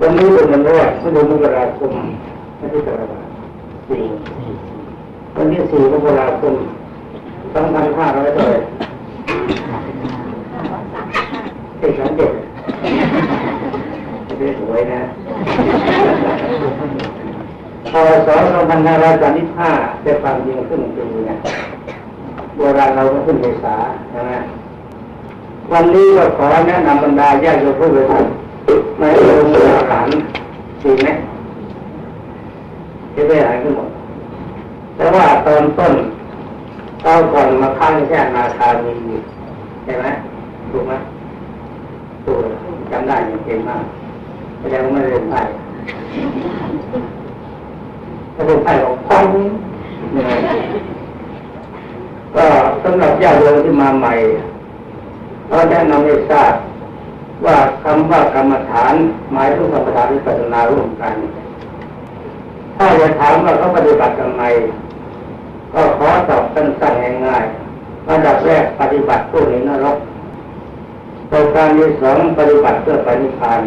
วันนี้เป็นวันแรกเดือนมกราคมไม่ใช่กรกฎาสี่วันที่สี่มกราคมสองพันห้าร้อยเท่าไหร่เอกสารเด็กไม่สวยนะพอสองพันห้าร้อยสามสิบห้าจะฟังยิงขึ้นปีนะโบราณเราก็ขึ้นเมษาใช่ไหมวันนี้ก็ขอแนะนำบรรดาญาติโยมผู้บริสุทธิ์ ในโรงอาหารดีไหมที่ไม่หายขึ้นหมดแต่ว่าตอนต้นเราก่อนมาค้างแค่นาคามีใช่ไหมถูกไหมถูกจำได้อย่างเก่งมากแสดงว่าไม่เรียนไพ่ถ้าเป็นไพ่ของพังก็สำหรับญาติโยมที่มาใหม่เราแนะนำให้ทราบ ว่าคำว่ากรรมฐานหมายถึงกรรมฐานที่ปัจนาร่วมกัน ถ้าจะถามว่าเขาปฏิบัติทำไมก็ขอตอบสั้นๆง่ายๆระดับแรกปฏิบัติผู้หนีนรกประการที่สองปฏิบัติเพื่อปณิพาน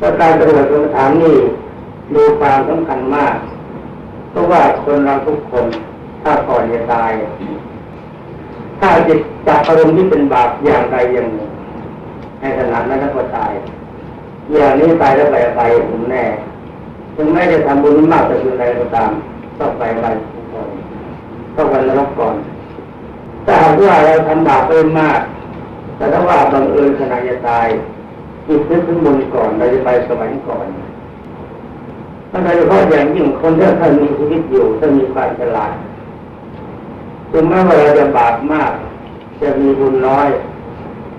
ประการปฏิบัติกรรมฐานนี่มีความสำคัญมาก เพราะว่าคนเราทุกคนถ้าก่อนจะตาย ถ้าจิตจากอารมณ์ที่เป็นบาปอย่างใดอย่างหนึ่ง ในขณะนั้นก็ตายอย่างนี้ตายแล้วไปไปผมแน่ถึงแม้จะทำบุญมากแต่คืออะไรก็ตามต้องไปไปก่อนต้องไปนรกก่อนถ้าหากว่าเราทำบาปไปมาก แต่ถ้าว่าบังเอิญขณะจะตายจิตนึกถึงบุญก่อนเราจะไปสวรรค์ก่อนถ้าโดยเฉพาะอย่างยิ่งคนที่ท่านมีชีวิตอยู่ถ้ามีความฉลาดถึงแม้ว่าเราจะบาปมาก จะมีบุญน้อย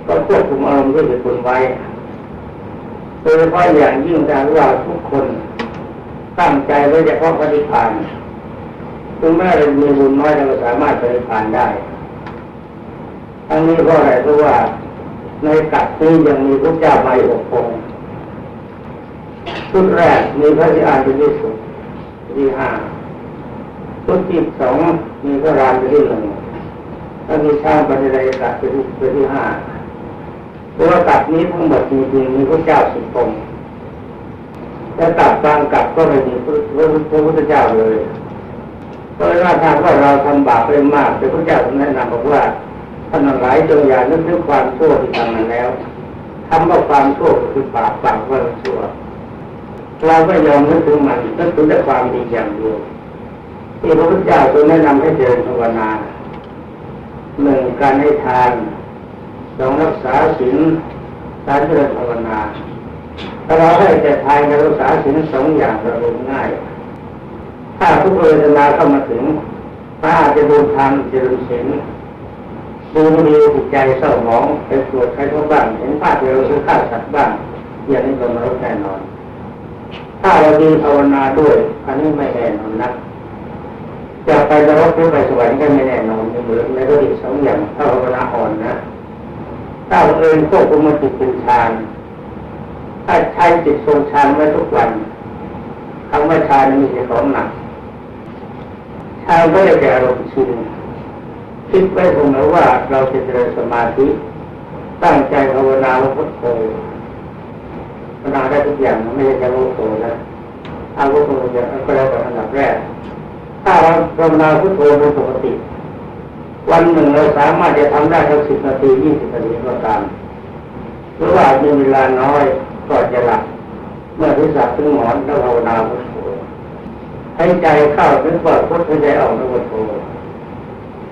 ก็ควบคุมอารมณ์ที่เป็นบุญไว้โดยเฉพาะอย่างยิ่งถ้าว่าทุกคนตั้งใจไว้เฉพาะปฏิพานถึงแม้เรามีบุญน้อยเราก็สามารถปฏิพานได้ทั้งนี้เพราะอะไรเพราะว่าในกัดนี้ยังมีพระเจ้าใบหกองชุดแรกมีพระที่อาเป็นที่สุดที่ห้าชุดที่สองมีพระรามเป็นที่หนึ่งแล้วมีช่างปัญญากัดเป็นที่เป็ นที่ห้าตัดนี้ทั้งหมดจริงๆมีพระเจ้าสิบองค์แต่กัดบางกัดก็ไม่มีพระพุทธเจ้าเลยเพราะว่าทางว่าเราทำบาปไปมากแต่พระเจ้าแนะนำบอกว่าท่านหลายจงอย่านึกถึงความชั่วที่ทำมาแล้วทำว่าความชั่วคือบาปบาปว่าชั่วเราไม่ยอมนึกถึงมันนึกถึงแต่ความดีอย่างเดียวที่พระพุทธเจ้าทรงแนะนำให้เจริญภาวนาหนึ่งการให้ทาน สองรักษาศีลสามเจริญภาวนาถ้าเราให้แต่ทานกับรักษาศีลสองอย่างเราลงง่าย ถ้าทุกเวทนาเข้ามาถึงถ้าจะดูทานเจริญศีลดูม่ดีจิตใจเศร้าหมองไปตรวจใครทุกบ้างเห็นภาพเดียวคือฆ่าสัตว์บ้างอย่างนี้ก็มารกแน่นอน ถ้าเราดีภาวนาด้วยอันนี้ไม่แน่นอนนะจะไปนรกหรือไปสวรรค์ก็ไม่แน่นอนเหมือนในเรื่องสองอย่างถ้าภาวนาอ่อนนะ ถ้าเอิญควบคุมจิตเป็นฌานถ้าใช้จิตทรงฌานไว้ทุกวันคำว่าฌานมีสิ่ของหนักฌานก็จะแก่อารมณ์ชินคิดไว้คงแล้วว่าเราจะเจริญสมาธิตั้งใจภาวนาว่าพุทโธภาวนาได้ทุกอย่างไม่ใช่แค่พุทโธนะอาวุโธอย่างก็แล้วแต่อันดับแรก ถ้าเราภาวนาพุทโธโดยปกติ วันหนึ่งเราสามารถจะทำได้ทั้งสิบนาทียี่สิบนาทีก็ตามหรือว่ามีเวลาน้อยก็จะหลับเมื่อที่สับถึงหมอนแล้วภาวนาพุทโธให้ใจเข้าถึงว่าพุทให้ใจออกพุทโธ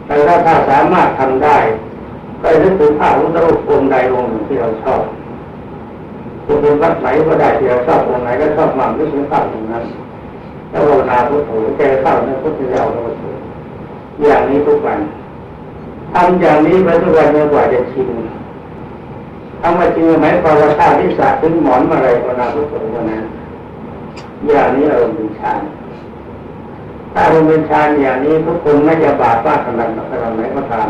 แต่ถ้าถ้าสามารถทำได้ ก็นึกถึงภาพของรูปองค์ใดองค์หนึ่งที่เราชอบจะเป็นวัดไหนก็ได้ที่เราชอบองค์ไหนก็ชอบมากนึกถึงภาพตรงนั้นแล้วภาวนาพุทโธใจเข้าในพุทธเจ้าพุทโธอย่างนี้ทุกวัน ทำอย่างนี้ไปทุกวันจนกว่าจะชินทำมาจริงไหมพอเราท่าที่สาถึงหมอนอะไรภาวนาพุทโธวันนั้นอย่างนี้เราเป็นฌานถ้าเราเป็นฌานอย่างนี้ทุกคนไม่จะบาปมาขนาดขนาดไหนก็ตาม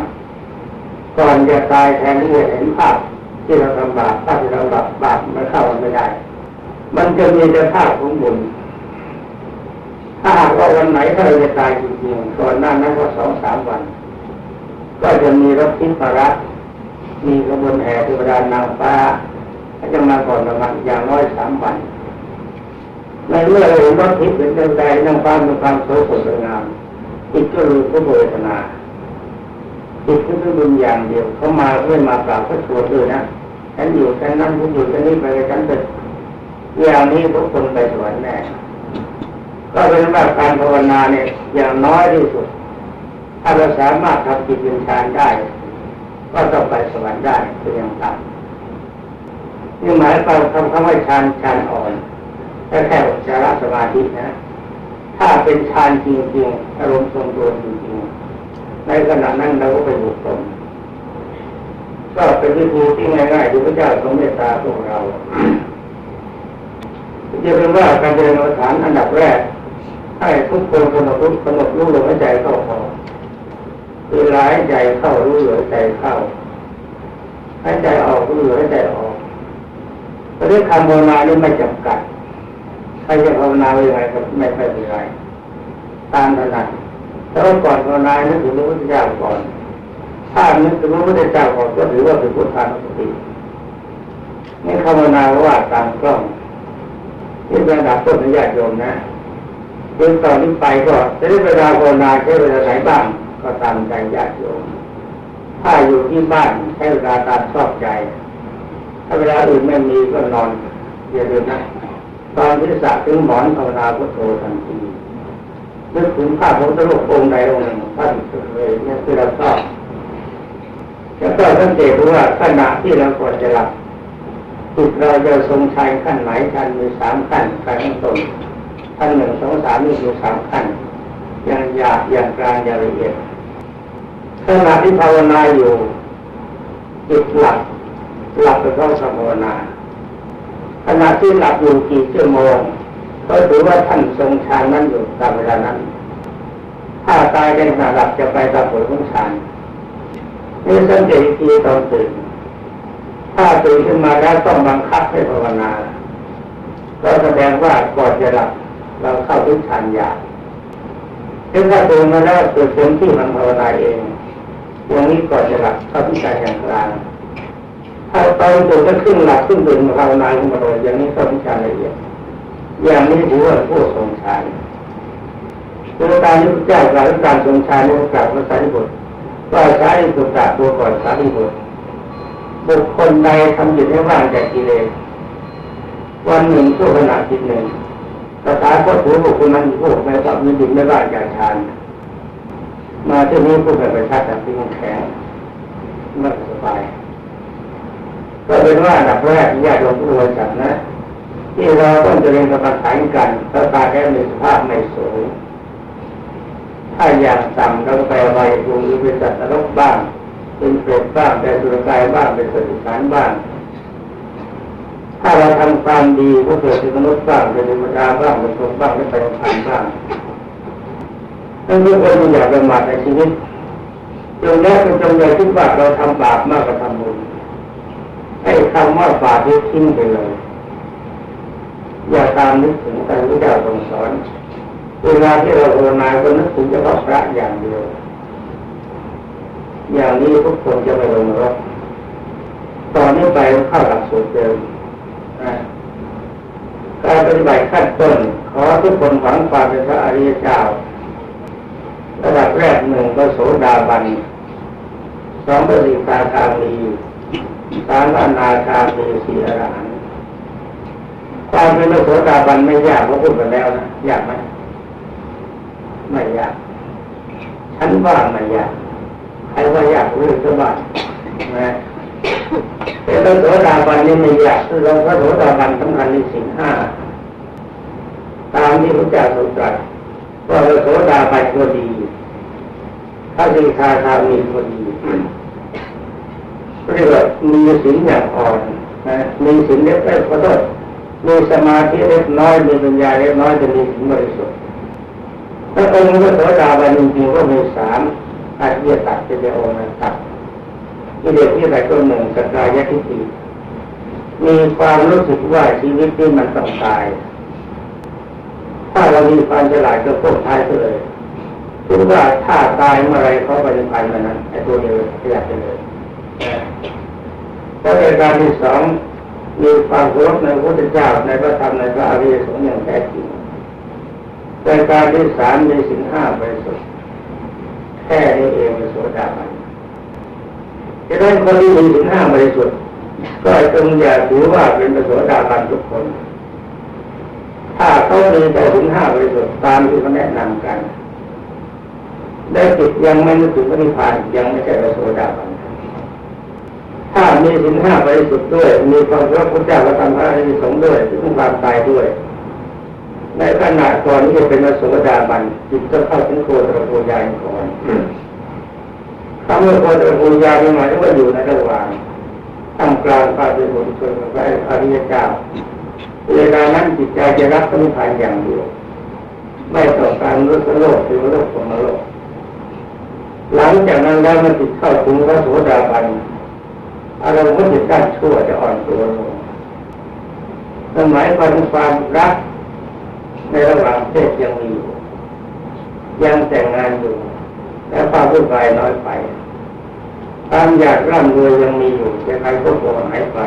ก่อนจะตายแทนที่จะเห็นภาพที่เราทำบาปภาพที่เราบาปบาปไม่เข้ามันไม่ได้ มันจะมีแต่ภาพของบุญถ้าหากว่าวันไหนถ้าเราจะตายจริงๆก่อนหน้านั้นก็สองสามวัน ก็จะมีรถทิพระมีขบวนแห่เทวดานางฟ้าก็จะมาก่อนประมาณอย่างน้อยสามวันในเมื่อเราเห็นว่าทิพย์เป็นเรื่องใดนั่งความมีความโสดสงามจิตก็รู้ทุกเวทนาจิตก็คือบุญอย่างเดียวเขามาเพื่อมากราบก็ชวนด้วยนะฉันอยู่ฉันนั่นฉันอยู่ฉันนี่ไปฉันเถิดอย่างนี้ทุกคนไปสวรรค์แน่ก็เป็นว่าการภาวนาเนี่ยอย่างน้อยที่สุด ถ้าเราสามารถทำจิตเป็นฌานได้ ก็ต้องไปสวรรค์ได้เป็นอย่างต่ำนี่หมายความคำคำว่าฌานฌานอ่อนแค่แค่จารสมาธินะ ถ้าเป็นฌานจริงๆอารมณ์ทรงตัวจริงๆในขณะนั้นเราก็ไปบุกตนก็เป็นวิธีที่ง่ายๆที่พระเจ้าทรงเมตตาพวกเราจะเป็นว่าการเดินฐานอันดับแรกให้ทุกคนกำหนดรู้กำหนดรู้ลมหายใจเข้าอ อกคือหายใจเข้ารู้เหายใจเข้าหายใจออกรู้เหายใจออกแต่เรื่องคำภาวนานี่ไม่จำกัดใครจะภาวนาอย่างไรก็ไม่ไม่เป็นไรตามถนัดแต่ว่าก่อนภาวนานึกถึงพระพุทธเจ้าก่อนถ้านึกถึงพระพุทธเจ้าก่อนก็ถือว่าเป็นพุทธานุสตินี่ภาวนาว่าตามกล้องนี่เป็นระดับต้นญาติโยมนะจนตอนนี้ไปก็จะได้เวลาภาวนาใช้เวลาไหนบ้าง ก็ตามใจญาติโยม ถ้าอยู่ที่บ้านใช้เวลาตามชอบใจ ถ้าเวลาอื่นไม่มีก็นอนอย่าลืมนะตอนที่สระถึงหมอนภาวนาพุทโธทันทีนึกถึงภาพพระพุทธรูปองค์ใดองค์หนึ่งท่านเลยเนี่ยคือเราชอบแล้วก็สังเกตว่าขณะที่เราควรจะหลับจิตเราจะทรงชัยขั้นไหนขั้นมีสามขั้นขั้นต้นขั้นหนึ่งสองสามนี่คือสามขั้นอย่างหยาบอย่างกลางอย่างละเอียด ขณะที่ภาวนาอยู่จิตหลับหลับไปเพราะภาวนาขณะที่หลับอยู่กี่ชั่วโมงก็ถือว่าท่านทรงฌานนั้นอยู่ตามเวลานั้น ถ้าตายในขณะหลับจะไปตามผลของฌานนี่สังเกตอีกทีตอนตื่นถ้าตื่นขึ้นมาแล้วต้องบังคับให้ภาวนาก็แสดงว่าก่อนจะหลับเราเข้าถึงฌานยาซึ่งถ้าตื่นมาแล้วเกิดเสียงที่มันภาวนาเอง อย่างนี้ก่อนจะหลับเข้าถึงฌานอย่างกลางถ้าตอนตื่นก็ขึ้นหลับขึ้นตื่นมาภาวนาขึ้นมาเลยอย่างนี้เข้าถึงฌาละเอียดอย่างนี้ถือว่าผู้ทรงฌานตัวการที่พระเจ้ากล่าวการทรงฌานในโอกาสพระสารีบุตรว่าสารีบุตรกลาวตัวก่อนสารีบุตรบุคคลใดทำจิตให้ว่างจากกิเลสวันหนึ่งชั่วขณะจิตหนึ่งภาษาก็ถือบุคคลนั้นผู้ไม่ทราบมีจิตไม่ว่างจากฌาน มาที่นี้ผู้เป็นประชาชนที่แข็งไม่สบายก็เป็นว่าดับแรกญาติโยมผู้บริจาคนะ ที่เราต้องจะเรียนกรรมฐานกันถ้าตาแค่มีสภาพไม่สูงถ้าอย่างต่ำเราก็ไปไว้ภูมิเป็นสัตว์นรกบ้าง เป็นเปรตบ้างเป็นสุรกายบ้างเป็นสัตว์สารบ้าง ถ้าเราทำความดีก็เกิดเป็นมนุษย์บ้างเป็นเทวดาบ้างเป็นคนบ้างเป็นไปพันบ้าง ทั้งนี้คนอยากประมาทในชีวิตจงแรกเป็นจงใจคิดว่าเราทำบาปมากกว่าทำบุญให้คำว่าบาปที่ทิ้งไปเลย อย่าตามนึกถึงการที่เจ้าทรงสอนเวลาที่เราภาวนาก็นึกถึงเฉพาะพระอย่างเดียว อย่างนี้ทุกคนจะไปลงนรกตอนนี้ไปเข้าหลักสูตรเดิมการปฏิบัติขั้นต้นขอทุกคนหวังความเป็นพระอริยเจ้า ระดับแรกหนึ่งพระโสดาบันสองพระสิกาคามีสามอนาคามีสี่อรหันต์ความเป็นพระโสดาบันไม่ยากเราพูดกันแล้วนะยากไหมไม่ยากฉันว่าไม่ยากใครว่ายากเรื่องชาวบ้านนะเป็นพระโสดาบันนี่ไม่ยากคือเราพระโสดาบันสำคัญในสิ่งห้าตามที่พระเจ้าทรงตรัส ว่าพระโสดาบันก็ดีพระสิกขาคามีก็ดีเรียกว่ามีสิ่งอย่างอ่อนนะมีสิ่งเล็กเล็กขอโทษมีสมาธิเล็กน้อยมีปัญญาเล็กน้อยจะมีสิ่งบริสุทธิ์ถ้าองค์พระโสดาบันจริงๆก็มีสามอาเทียตัดเป็นองค์นั้นตัดกิเลสที่ใดตัวหนึ่งสกายทิฏฐิมีความรู้สึกว่าชีวิตนี้มันต้องตาย ถ้าเรามีความฉลาดก็พ้นท้ายเลยคิดว่าถ้าตายเมื่อไรเขาไปในภายในนั้นไอ้ตัวเดียวขยับไปเลยแล้วในการที่สองมีความเคารพในพระพุทธเจ้าในพระธรรมในพระอริยสงฆ์อย่างแท้จริงรายการที่สามมีสินห้าบริสุทธิ์แค่นี้เองเป็นโสดาบันจะได้คนที่มีสินห้าบริสุทธิ์ก็จงอย่าถือว่าเป็นโสดาบันทุกคน ถ้าเขามีแต่สินห้าบริสุทธิ์ตามที่เขาแนะนำกัน ได้จิตยังไม่นึกถึงพระนิพพานยังไม่ใช่พระโสดาบันถ้ามีสินห้าบริสุทธิ์ด้วย มีความพระพุทธเจ้าพระธรรมพระอริสงฆ์ด้วยถึงความตายด้วย ในขณะก่อนที่จะเป็นพระโสดาบันจิตก็เข้าถึงโคตรภูญาณก่อนคำว่าโคตรภูญาณหมายถึงว่าอยู่ในระหว่างท่ามกลางพระเป็นบุญชนกับพระอริยเจ้า เวลานั้นจิตใจจะรับพระนิพพานอย่างเดียว ไม่ต้องการรู้โลกหรือโลกของโลก หลังจากนั้นแล้วมันจิตเข้าถึงพระโสดาบันอารมณ์ของจิตด้นชั่วจะอ่อนตัวลงนั่นหมายความว่าความรักในระหว่างเพศยังมีอยู่ยังแต่งงานอยู่และความวุ่นวายน้อยไปความอยากร่ำรวยยังมีอยู่แต่ใครก็โกงหายไป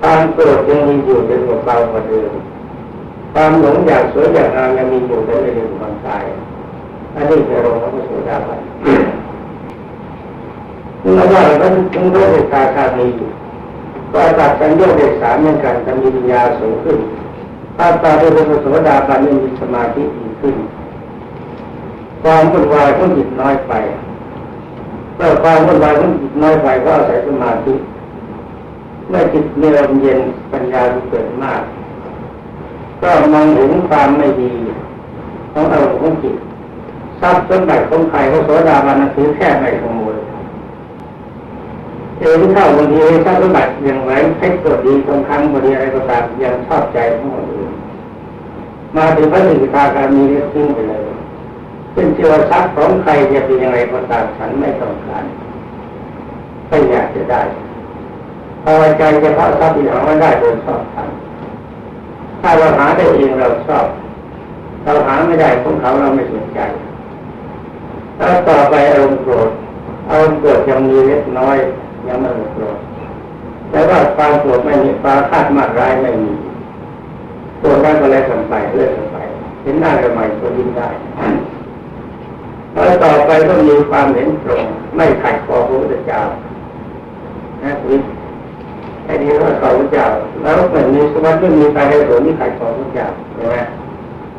ความโกรธยังมีอยู่เป็นกว่าเบากว่าเดิมความหลงอยากสวยอยากงามยังมีอยู่แต่ไม่ถึงความตายอันนี้เป็นอารมณ์ของระโสดาบันเมื่อว่าเราต้องรู้เหตุการณ์กามีอยู่ก็ตัดสัญญาเด็กสามเหมือนกันจะมีปัญญาสูงขึ้นถ้าตาเป็นพระโสดาบันยังมีสมาธิดีขึ้น ความวุ่นวายของจิตน้อยไปเมื่อความวุ่นวายของจิตน้อยไปก็อาศัยสมาธิ เมื่อจิตมีลมเย็นปัญญาเกิดมาก ก็มองเห็นความไม่ดีของอารมณ์ของจิตทรัพย์สมบัติของใครเขาโสดาบันถือแค่ไม่ขโมยเองเข้าบางทีทรัพย์สมบัติอย่างไรเพชรตัวดีทองคำบดีอะไรก็ตามยังชอบใจทั้งหมดเลยมาถึงพระสิกขาการมีเรื่องทิ้งไปเลยเป็นเชื่อทรัพย์ของใครจะเป็นยังไงก็ตามฉันไม่ต้องการไม่อยากจะได้ พอใจจะพาะทรัพย์ที่หาไม่ได้โดยชอบทำถ้าเราหาได้เองเราชอบ เราหาไม่ได้ของเขาเราไม่สนใจแล้วต่อไปอารมณ์โกรธอารมณ์โกรธยังมีเล็กน้อยยังไม่โกรธแต่ว่าความโกรธไม่มีความคาดมากร้ายไม่มีโกรธได้ก็แล้วกันไปเรื่อยกันไปเห็นหน้าใหม่ก็ยิ้มได้แล้วต่อไปก็มีความเห็นตรง ไม่ขัดคอพระพุทธเจ้านะคุณ ไอ้นี่ว่าต่อพระเจ้าแล้วเหมือนมีสมัติไม่มีใครให้ผลที่ขัดคอพระเจ้าใช่ไหม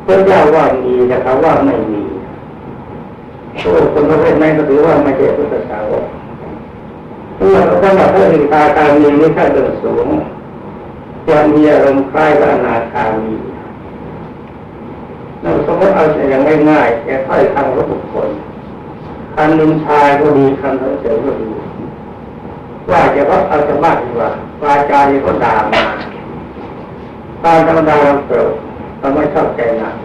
พระเจ้าว่ามีแต่เขาว่าไม่มีโอ้คนประเภทนั้นก็ถือว่าไม่ใช่พุทธสาวกเมื่อสำหรับพระอินทาการมีนิสัยเดินสูงจะมีอารมณ์คล้ายกับอนาคามีเราสมมติเอาอย่างง่ายๆแค่ค่อยคำของบุคคลคำนินชายก็ดีคำสรรเสริญก็ดี ว่าจะเพราเอาจะมากดีกว่าวาจาเนี่ยก็ด่ามาตามธรรมดาเราเกิดเราไม่ชอบใจหนัก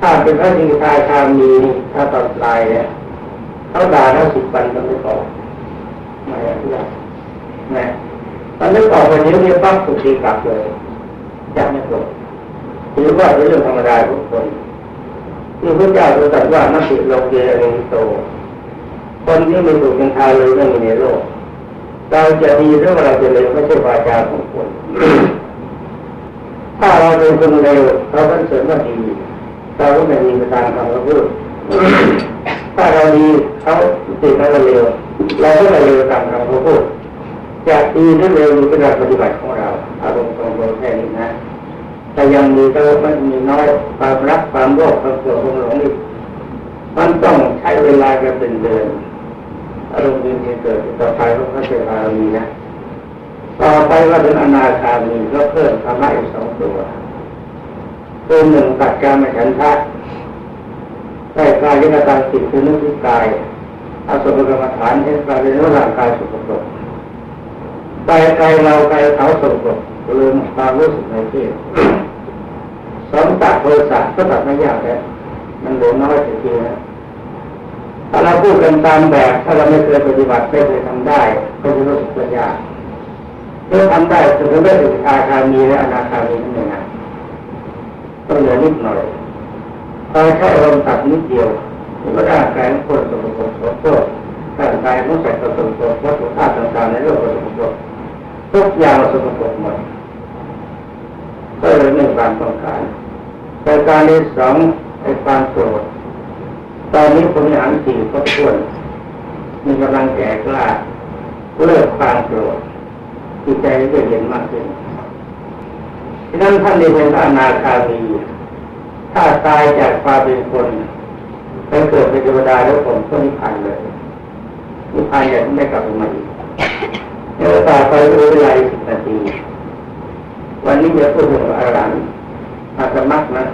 ถ้าเป็นพระจิงทายคามีถ้าตอนลายเนี่ยเขาด่าทั้งสิบวันมันไม่ตอบไม่อนุญาตนะตอนนี้ตอบไปนี้เนี่ยปั๊บสุดีกลับเลยจะไม่ตกถือว่าเป็นเรื่องธรรมดาทุกคนที่พระเจ้าทรงตรัสว่านักติโลเกเรนโตคนที่ไม่ถูกเป็นทาเลยไม่มีในโลก เราจะดีหรือว่าเราจะเลวไม่ใช่วาจาของคนถ้าเราเป็นคนเลวเขาเป็นเสริมว่าดีเราก็ไม่มีประการทำเราพูดถ้าเราดีเขาติดเราเร็วเราก็ไม่เร็วตามคำเขาพูดจะดีหรือเร็วอยู่ที่การปฏิบัติของเราอารมณ์ของเราแค่นี้นะแต่ยังมีก็มันมีน้อยความรักความโลภความโกรธความหลงนี่มันต้องใช้เวลากันเป็นเดือน อารมณ์นี้เกิดต่อไปก็เขาจะอามีนะต่อไปว่าเป็นอนาคามีก็เพิ่มธรรมะอีกสองตัวตัวหนึ่งตัดการมาฉันทะได้กายยกตาจิตคือนึกที่กายอาสมกรรมฐานเห็นกายเป็นร่างกายสกปรกกายกายเรากายเขาสกปรกลืมความรู้สึกในที่สองตัดโทสะก็ตัดไม่ยากแล้วมันเหลือน้อยทีนะ ถ้าเราพูดกันตามแบบ ถ้าเราไม่เคยปฏิบัติไม่เคยทำได้ก็จะรู้สึกว่ายากเมื่อทำได้จะเป็นเรื่องอาคามีและอนาคามีนั่นเองต้องเหลือนิดหน่อยพอแค่ลมตัดนิดเดียวก็ร่างกายของคนสมบูรณ์สมบูรณ์ร่างกายของสัตว์สมบูรณ์วัตถุธาตุต่างๆในโลกสมบูรณ์ทุกอย่างสกปรกหมดก็เลยไม่มีความต้องการแต่การที่สองไอ้ความโกรธ ตอนนี้ผมมีอันสี่ก็ทวน มีกำลังแก่กล้าเลิกความโกรธจิตใจก็เย็นมากขึ้นฉะนั้นท่านในเป็นพระอนาคามีถ้าตายจากความเป็นคนไปเกิดเป็นเทวดาแล้วผมก็นิพพานเลยนิพพานอย่างไม่กลับมาอีกเดี๋ยวต่อไปเวลาสิบนาทีวันนี้จะพูดถึงอรหันต์อาสมักนะ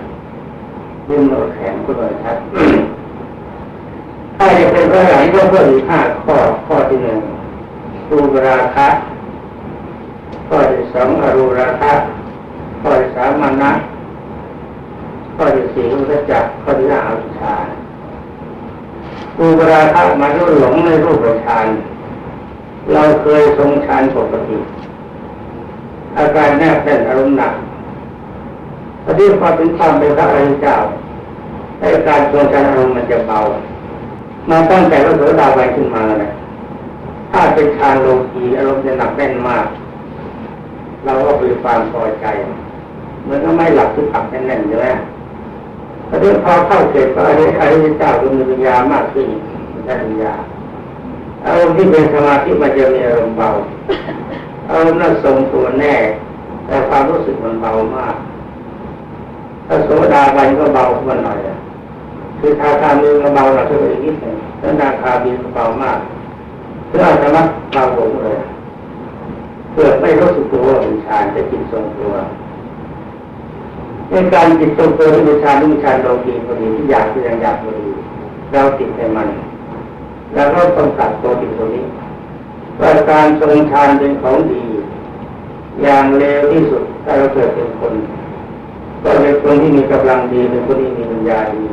ยื่นโนแขนคุณเลยครับ ถ้าจะเป็นพระอรหันต์ก็เพิ่มอีกห้าข้อข้อที่หนึ่งรูปราคะข้อที่สองอรูราคะข้อที่สามมานะข้อที่สี่อุตจักข้อที่ห้าอวิชชารูปราคะมารุ่หลงในรูปฌานเราเคยทรงฌานปกติอาการแนบแน่นอารมณ์หนักอที่ความเป็นความเป็นพระอริยเจ้าให้การทรงฌานอารมณ์มันจะเบา มาตั้งแต่พระโสดาบันขึ้นมาแล้วนะถ้าเป็นฌานโลกีอารมณ์จะหนักแน่นมาก เราก็มีความพอใจเหมือนก็ไม่หลับที่ผักแน่นๆใช่ไหมพอที่พอเข้าเสร็จก็อริยเจ้าก็มีปัญญามากขึ้นได้ปัญญาอารมณ์ที่เป็นสมาธิมันจะมีอารมณ์เบาอารมณ์นั้นทรงตัวแน่ แต่ความรู้สึกมันเบามากถ้าโสดาบันก็เบาขึ้นมาหน่อยอะ คือทาคามีก็เบาหน่อยขึ้นไปอีกนิดหนึ่งแล้วนาคามีก็เบามากเพื่อธรรมะเบาลงเลยเพื่อไม่รู้สึกตัวว่าเป็นฌานจะจิตทรงตัวในการจิตทรงตัวที่เป็นฌานที่มีฌานโลกีพอดีที่อยากที่ยังอยากพอดีเราติดในมัน แล้วก็ต้องตัดตัวติดตรงนี้ว่าการทรงฌานเป็นของดี อย่างเลวที่สุดถ้าเราเกิดเป็นคน ก็เป็นคนที่มีกำลังดีเป็นคนที่มีปัญญาดี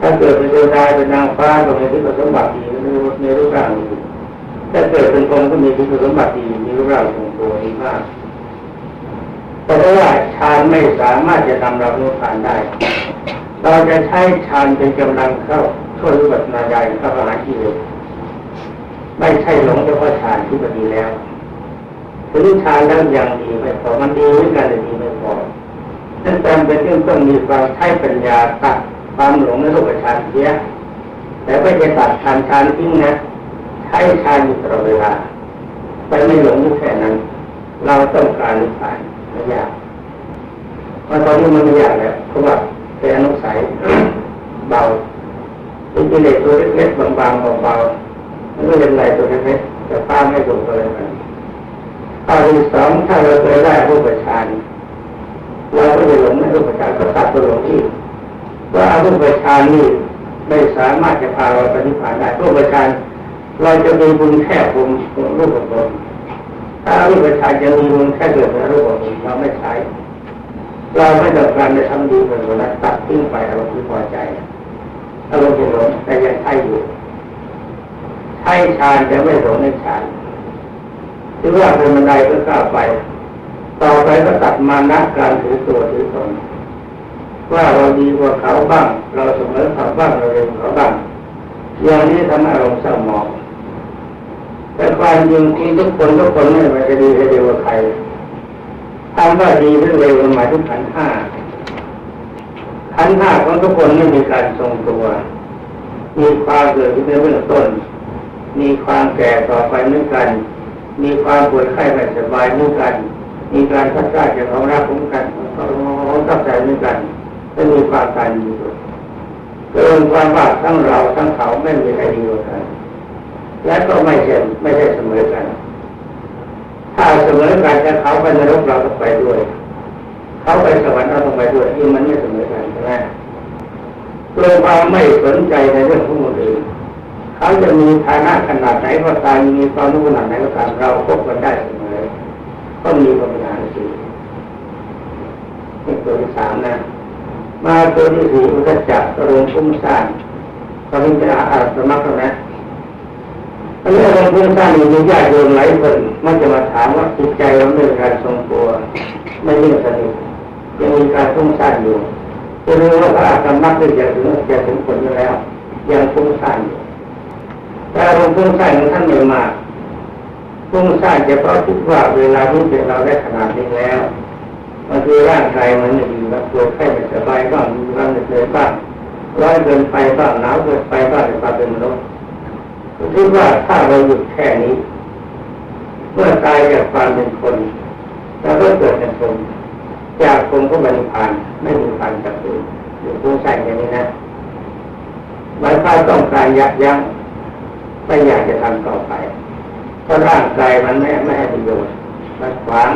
ถ้าเกิดเป็นเทวดาเป็นนางฟ้าก็มีที่สมบัติดีในรูปในรูปร่างดีถ้าเกิดเป็นคนก็มีที่สมบัติดีมีรูปร่างทรงตัวดีมากแต่ว่าฌานไม่สามารถจะทำเราโน้ผ่านได้ เราจะใช้ฌานเป็นกำลังเข้าช่วยวิปัสสนาญาณเข้าหาที่เร็วไม่ใช่หลงเฉพาะฌานที่พอดีแล้วถึงฌานแล้วยังดีไม่พอมันดีด้วยกันแต่ดีไม่พอนั่นจำเป็นเรื่องต้องมีความใช้ปัญญาตัด ความหลงในโลกฌานเสียแต่ไม่จะตัดฌานฌานทิ้งนะใช้ฌานอยู่ตลอดเวลาไปไม่หลงแค่นั้น เราต้องการนิพพานไม่ยากเพราะตอนนี้มันไม่ยากแล้วเพราะว่าเป็นอนุสัยเบาเป็นกิเลสตัวเล็กๆบางๆเบาๆไม่เป็นไรตัวเล็กๆแต่ป้าไม่ถูกเลยมันข้อที่สองถ้าเราเคยได้รูปฌานเราก็จะหลงในรูปฌานก็ตัดตัวหลงที่ ว่าอารูปฌานนี่ไม่สามารถจะพาเราไปนิพพานได้รูปฌานเราจะมีบุญแค่บุญรูปตนถ้ารูปฌานจะมีบุญแค่เกิดในรูปตนเราไม่ใช้ เราไม่ต้องการจะทำดีเป็นคนละตัดทิ้งไปอารมณ์ที่พอใจอารมณ์ที่หลงแต่ยังใช้อยู่ใช้ฌานจะไม่หลงในฌานที่ว่าเป็นบันไดก็ก้าวไป ต่อไปก็ตัดมานะการถือตัวถือตน ว่าเราดีกว่าเขาบ้าง เราเสมอเขาบ้างเราเร็วเขาบ้างอย่างนี้ทำให้อารมณ์เศร้าหมองแต่ความจริงที่ทุกคนทุกคนไม่ว่าจะดีจะเร็วกว่าใครคำว่าดีหรือเร็วหมายถึงขันห้าขันห้าของทุกคนไม่มีการทรงตัว มีความเกิดขึ้นในเบื้องต้น มีความแก่ต่อไปเหมือนกัน มีความปวดไข้ไม่สบายเหมือนกัน มีการพัฒนาจากของรักของกันของตับใจเหมือนกัน และมีความการมีตัวเกินความว่าทั้งเราทั้งเขาไม่มีใครดีกว่ากัน และก็ไม่ใช่ไม่ใช่เสมอกัน ถ้าเสมอกันถ้าเขาไปนรกเราต้องไปด้วย เขาไปสวรรค์เราต้องไปด้วยที่มันไม่เสมอกันใช่ไหมโดยความไม่สนใจในเรื่องของคนอื่นเขาจะมีฐานะขนาดไหนก็ตามมีความรู้ขนาดไหนก็ตามเราพบกันได้เสมอก็มีปัญหาสี่นี่ตัวที่สามนะ มาตัวที่สี่อุตจักรรวมพุ่งสร้างตอนนี้เป็นอาหารสมัครนะอันนี้เราพุ่งสร้างมีญาติโยมหลายคนมันจะมาถามว่าจิตใจเราไม่มีการทรงตัวไม่มีสติยังมีการพุ่งสร้างอยู่จะรู้ว่าพระอาสมัครจะถึงจะถึงผลอยู่แล้ว ยังพุ่งสร้างอยู่แต่อารมณ์พุ่งสร้างของท่านไม่มากฟุ้งซ่านจะเฉพาะคิดว่าเวลาที่เป็นเราได้ขนาดนี้แล้วบางทีร่างกายมันไม่ แล้วปวดไข้ไม่สบายบ้างมีความเหนื่อยบ้างร้อนเกินไปบ้างหนาวเกินไปบ้างในความเป็นมนุษย์คิดว่าถ้าเราหยุดแค่นี้ เมื่อตายจากความเป็นคนแล้วก็เกิดเป็นคนจากคนก็บริพานไม่มีพันกับตัวอยู่ฟุ้งซ่อย่างนี้นะหมายความต้องการยับยั้งไม่อยากจะทำต่อไปเพราะร่างกายมันไม่ไม่ให้ประโยชน์มันขวาง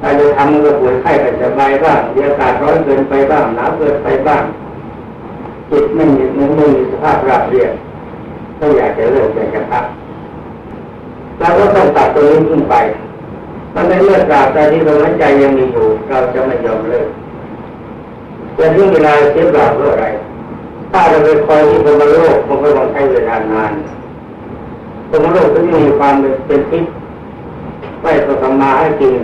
ถ้าจะทำมันก็ป่วยไข้ไปสบายบ้างมีอากาศร้อนเกินไปบ้างหนาวเกินไปบ้างจิตไม่มีไม่มีสภาพราบเรียบก็อยากจะเลิกอยากจะพักเราก็ต้องตัดตัวนี้ขึ้นไปมันในเมื่อตราบใดที่ลมหายใจยังมีอยู่ เราจะไม่ยอมเลิกจะทิ้งเวลาเสียเปล่าเพื่ออะไร ถ้าเราไปคอยที่พมโลกมันก็ต้องใช้เวลานานพมโลกก็มีความเป็นพิษไม่ต้องทำมาให้กิน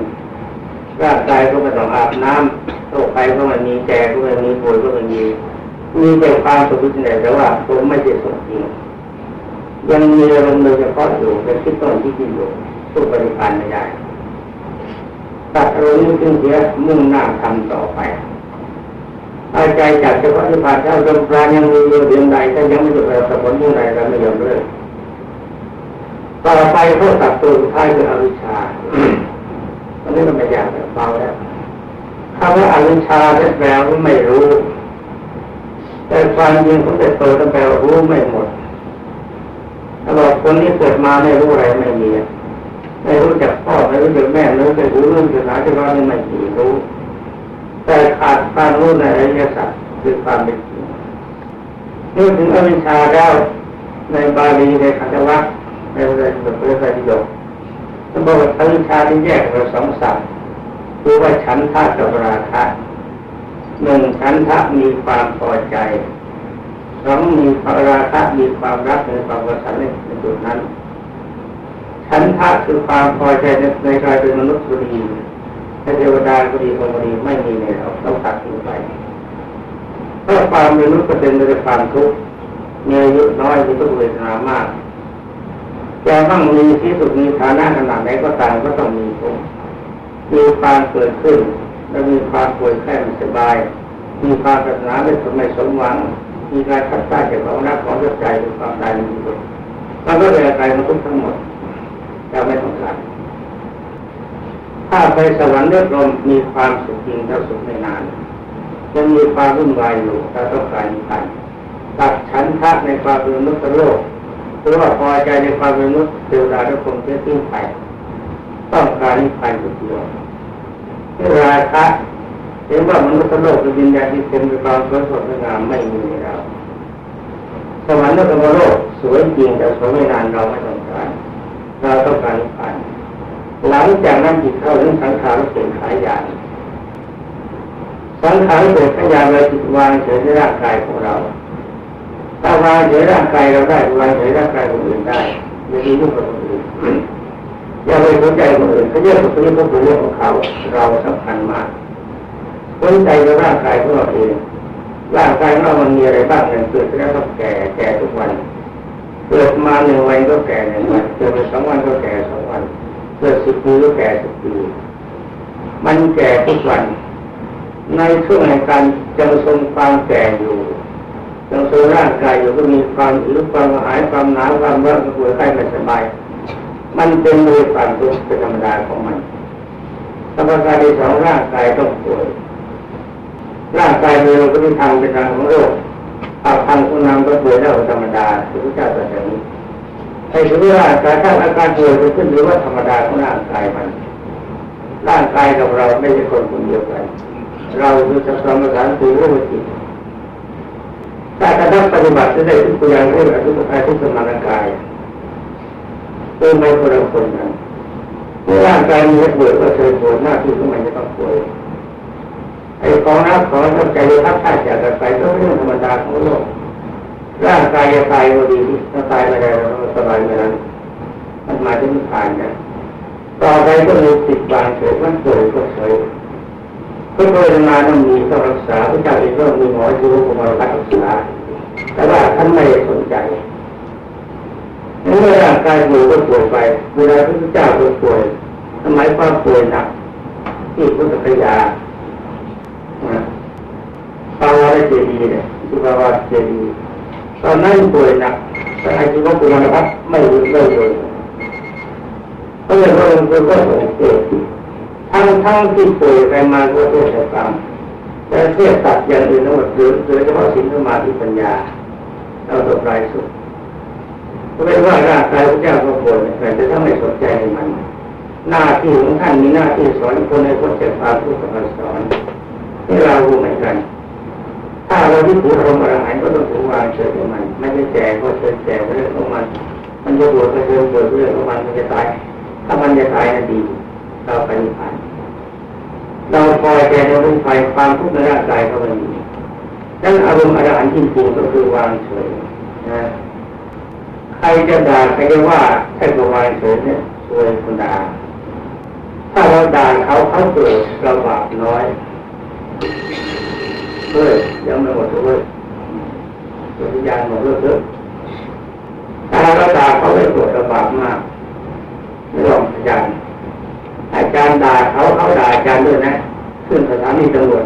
ร่างกายก็ไม่ต้องอาบน้ำโรคภัยก็ไม่มีแก่ก็ไม่มีป่วยก็ไม่มีมีแต่ความสุขที่ไหนแต่ว่าผมไม่ใช่สุขจริงยังมีอารมณ์โดยเฉพาะอยู่เป็นที่ต้นที่กินอยู่สู้บริการไม่ได้ตัดอารมณ์นี้ขึ้นเสียมุ่งหน้าทำต่อไปอาใจจากเฉพาะที่ผ่านเจ้าจงปรายังมีอยู่เดียงใดถ้ายังไม่หยุดเราสมบูรณ์ยิ่งใดเราไม่ยอมเลิกต่อไปพวกตัดตัวท้ายคืออวิชชา อันนี้มันไม่ยากแบบเบาแล้วคำว่าอวิชชาแปลว่าไม่รู้ แต่ความจริงของแต่โตแปลว่ารู้ไม่หมดถ้าบอกคนนี้เกิดมาไม่รู้อะไรไม่มีไม่รู้จักพ่อไม่รู้จักแม่ไม่รู้จักรู้เรื่องภาษาที่ว่าไม่มีรู้ แต่ขาดความรู้ในอริยสัจคือความเป็นจริงนี่ถึงอวิชชาแล้วในบาลีในคันธวัคในพระไตรปิฎก ท่านบอกว่าอวิชชาที่แยกเราสองสัตว์คือว่าฉันทะกับราคะหนึ่งฉันทะมีความพอใจสองมีราคะมีความรักในความกระสันในจุดนั้นฉันทะคือความพอใจในในการเป็นมนุษย์ก็ดีในเทวดาก็ดีพรหมดีไม่มีในเราต้องตัดทิ้งไปเพราะความมนุษย์ก็เป็นไปด้วยความทุกข์มีอายุน้อยมีทุกเวทนามาก จะต้องมีที่สุดมีฐานะขนาดไหนก็ตามก็ต้องมีทุกข์มีความเกิดขึ้น และมีความป่วยแค่ไม่สบาย มีความปรารถนาไม่สมไม่สมหวัง มีการขัดใจจากความรักของใจมีความตายมีทุกข์มันก็เลยอะไรมันทุกข์ทั้งหมดจะไม่ต้องการถ้าไปสวรรค์เลือดลมมีความสุขจริงแต่สุขไม่นานยังมีความวุ่นวายอยู่ถ้าต้องการนิพพานตัดฉันทะในความเป็นมนุษย์โลก หรือว่าพอใจในความเป็นมนุษย์เทวดาทุกคนเชื่อทิ้งไป ต้องการนิพพานจุดเดียวที่ราคะเห็นว่ามนุษย์โลกเป็นวิญญาณที่เต็มไปด้วยความสวยสดงามไม่มีในเราสวรรค์และธรรมโลกสวยจริงแต่สวยไม่นานเราไม่ต้องการเราต้องการนิพพานหลังจากนั้นจิตเข้าถึงสังขารเปลี่ยนขายยานสังขารเปลี่ยนขายยานเราจิตวางเฉยในร่างกายของเรา ถ้าวางเฉยร่างกายเราได้วางเฉยร่างกายคนอื่นได้ไม่มีลูกกับคนอื่นอย่าไปสนใจคนอื่นเขาเยอะคนนี้ก็เป็นเรื่องของเขาเราสำคัญมากสนใจกับร่างกายของเราเองร่างกายเรามันมีอะไรบ้างเนี่ยเกิดแล้วต้องแก่แก่ทุกวันเกิดมาหนึ่งวันก็แก่หนึ่งวันเกิดมาสองวันก็แก่สองวันเกิดสิบปีก็แก่สิบปีมันแก่ทุกวัน ในช่วงแห่งการจังทรงความแก่อยู่ จังทรงร่างกายอยู่ก็มีความหิวความหายความหนาวความร้อนความปวดไข้ไม่สบาย มันเป็นมือความทุกข์เป็นธรรมดาของมันธรรมดาที่สองร่างกายต้องป่วยร่างกายมีโรคก็มีทางเป็นทางของโรคอาพังคุณนำก็ป่วยแล้วธรรมดาที่พระเจ้าตรัสอย่างนี้ให้ถือว่าการถ้าอาการป่วยจะขึ้นหรือว่าธรรมดาของร่างกายมัน ร่างกายกับเราไม่ใช่คนคนเดียวกัน เราคือสัมปทานคือรูปจิต ถ้าการปฏิบัติจะได้ทุกอย่างเรียกว่าทุกกายทุกสมานกายเป็นไม่คนละคนกันเมื่อร่างกายมีป่วยก็เคยปวยหน้าที่ของมันจะต้องป่วยไอ้ของนักของทับใจทับท่าจากกันไปก็เป็นเรื่องธรรมดาของโลกร่างกายจะตายก็ดีถ้าตายไม่ได้เราสบายไม่นั้นมันมาที่นิพพานนะต่อไปก็มีติดบางเฉยมันป่วยก็เฉย ก็โดยมาต้องมีต้องรักษาพระเจ้าเองก็มีหมอดูกุมารักษาแต่ว่าท่านไม่สนใจเมื่อร่างกายป่วยก็ป่วยไปเวลาพระพุทธเจ้าก็ป่วยสมัยความป่วยหนักที่พุทธคยานะปาวาเจดีเนี่ยที่ปาวาเจดีตอนนั้นป่วยหนักแต่อาชีวะกุมารพัฒน์ไม่รู้เรื่องเลยก็เลยพระองค์ก็สังเกต ทั้งทั้งที่ป่วยไปมาก็เทศกรรมแต่เทศตัดอย่างอื่นทั้งหมดเหลือเหลือเฉพาะสิ่งสมาธิปัญญาเราตกรายสุดก็ไม่ว่าร่างกายพระเจ้าก็ป่วยแต่จะถ้าไม่สนใจในมัน หน้าที่ของท่านมีหน้าที่สอนคนในคนจะพาผู้สอนสอนให้เรารู้เหมือนกัน ถ้าเราที่ถืออารมณ์อรหันก็ต้องถือวางเฉยของมัน ไม่ได้แจกก็เฉยแจกเรื่องของมัน มันจะบวชก็เฉยบวชเรื่องของมันมันจะตาย ถ้ามันจะตายนั่นดี เราไปนิพพานเราคอยแก่ในรูปไฟความทุกข์ในร่างกายเขามันมีดังอารมณ์อรหันต์จริงๆก็คือวางเฉยนะใครจะด่าใครจะว่าใครก็วางเฉยเนี่ยช่วยคนด่าถ้าเราด่าเขาเขาเกิดเราบาปน้อยเฮ้ยยังไม่หมดเลยตัววิญญาณหมดเลยถอะถ้าเราด่าเขาไม่โกรธเราบาปมากไม่ลองอาจาย์อา จารด่าเขาเขาด่าอาจารย์ด้วยนะ ขึ้นสถานีตำรวจ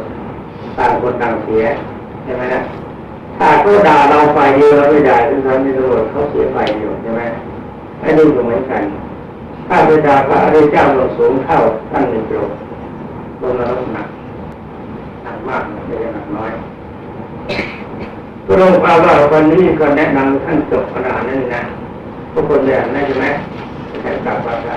ต่างคนต่างเสียใช่ไหมนะถ้าเขาด่าเราฝ่ายเดียวเราไม่ด่าขึ้นสถานีตำรวจเขาเสียฝ่ายเดียวใช่ไหมไอ้นี่ก็เหมือนกัน ถ้าไปด่าพระอริยเจ้าลงสูงเข้าท่านหนึ่งโปรดลงนรกหนักหนักมากไม่ใช่หนักน้อยก็ลงมาว่าวันนี้ก็แนะนำท่านจบขนาดนั้นนะทุกคนเลยนะใช่ไหมแค่กลับว่าได้